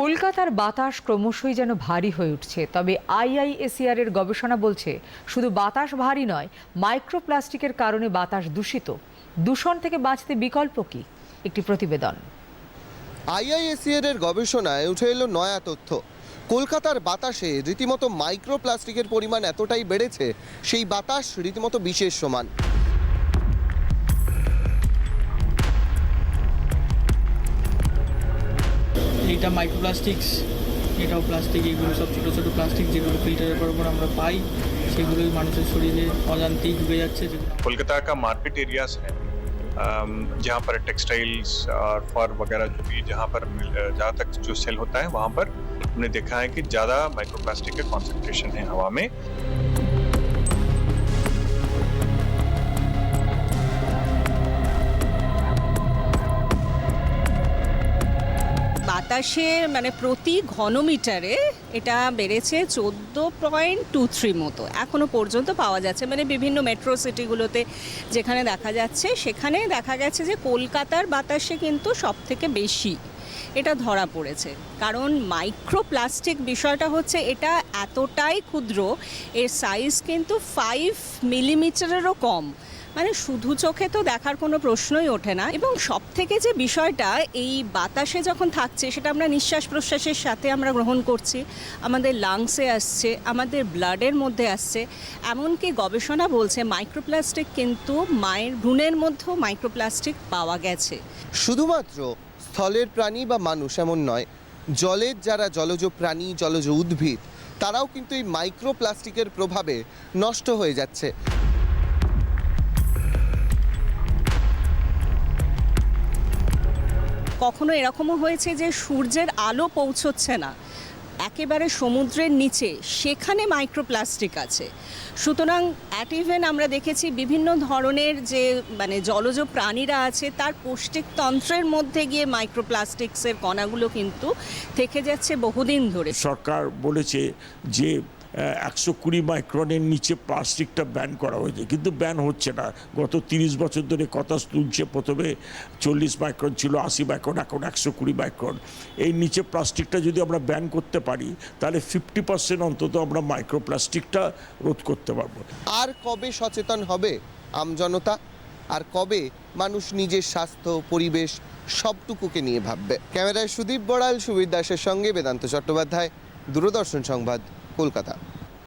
কলকাতার বাতাস ক্রমশই যেন ভারী হয়ে উঠছে, তবে আইআইএসিআর এর গবেষণা বলছে শুধু বাতাস ভারী নয়, মাইক্রোপ্লাস্টিকের কারণে বাতাস দূষিত। দূষণ থেকে বাঁচতে বিকল্প কি? একটি প্রতিবেদন। আইআইএসিআর এর গবেষণায় উঠে এলো নয়া তথ্য। কলকাতার বাতাসে রীতিমতো মাইক্রোপ্লাস্টিকের পরিমাণ এতটাই বেড়েছে, সেই বাতাস রীতিমতো বিশেষ সমান। এইটা মাইক্রোপ্লাস্টিক্স এটাও প্লাস্টিক এগুলো সব ছোটো ছোটো প্লাস্টিক যেগুলো ফিল্টারের পর পর আমরা পাই সেগুলোই মানুষের শরীরে অজান্তেই ঢুকে যাচ্ছে যেগুলো कोलकाता का मार्केट एरियाज है अम, जहाँ पर टेक्सटाइल्स और फर वगैरह जो भी जहाँ पर मिल- जहाँ तक जो सेल होता है वहाँ पर हमने देखा है कि ज़्यादा माइक्रोप्लास्टिक का कॉन्सेंट्रेशन है हवा में বাতাসে মানে প্রতি ঘনমিটারে এটা বেড়েছে চোদ্দ পয়েন্ট টু থ্রি মতো। এখনও পর্যন্ত পাওয়া যাচ্ছে। মানে বিভিন্ন মেট্রো সিটিগুলোতে যেখানে দেখা যাচ্ছে, সেখানে দেখা গেছে যে কলকাতার বাতাসে কিন্তু সব থেকে বেশি এটা ধরা পড়েছে। কারণ মাইক্রোপ্লাস্টিক বিষয়টা হচ্ছে এটা এতটাই ক্ষুদ্র, এর সাইজ কিন্তু ফাইভ মিলিমিটারেরও কম। মানে শুধু চোখে তো দেখার কোনো প্রশ্নই ওঠে না। এবং সব থেকে যে বিষয়টা, এই বাতাসে যখন থাকছে, সেটা আমরা নিঃশ্বাস প্রশ্বাসের সাথে আমরা গ্রহণ করছি। আমাদের লাংসে আসছে, আমাদের ব্লাডের মধ্যে আসছে। এমনকি গবেষণা বলছে মাইক্রোপ্লাস্টিক কিন্তু মায়ের ভ্রূণের মধ্যেও মাইক্রোপ্লাস্টিক পাওয়া গেছে। শুধুমাত্র স্থলের প্রাণী বা মানুষ এমন নয়, জলের যারা জলজ প্রাণী, জলজ উদ্ভিদ, তারাও কিন্তু এই মাইক্রোপ্লাস্টিকের প্রভাবে নষ্ট হয়ে যাচ্ছে। কখনো এরকমও হয়েছে যে সূর্যের আলো পৌঁছচ্ছে না? একেবারে সমুদ্রের নিচে, সেখানে মাইক্রোপ্লাস্টিক আছে। সুতরাং অ্যাট ইভেন আমরা দেখেছি বিভিন্ন ধরনের যে মানে জলজ প্রাণীরা আছে, তার পৌষ্টিকতন্ত্রের মধ্যে গিয়ে মাইক্রোপ্লাস্টিক্সের কণাগুলো কিন্তু থেকে যাচ্ছে বহুদিন ধরে। সরকার বলেছে যে একশো কুড়ি মাইক্রনের নিচে প্লাস্টিকটা ব্যান করা হয়েছে। কিন্তু ব্যান হচ্ছে না। গত তিরিশ বছর ধরে কথা তুলছে, প্রথমে চল্লিশ মাইক্রন ছিল, আশি মাইক্রন, এখন একশো কুড়ি মাইক্রন। এই নিচে প্লাস্টিকটা যদি আমরা ব্যান করতে পারি, তাহলে ফিফটি পার্সেন্ট অন্তত আমরা মাইক্রোপ্লাস্টিকটা রোধ করতে পারব। আর কবে সচেতন হবে আমজনতা আর কবে মানুষ নিজের স্বাস্থ্য, পরিবেশ সবটুকুকে নিয়ে ভাববে? ক্যামেরায় সুদীপ বড়াল, সুবীর দাসের সঙ্গে বেদান্ত চট্টোপাধ্যায়, দূরদর্শন সংবাদ। কলকাতা।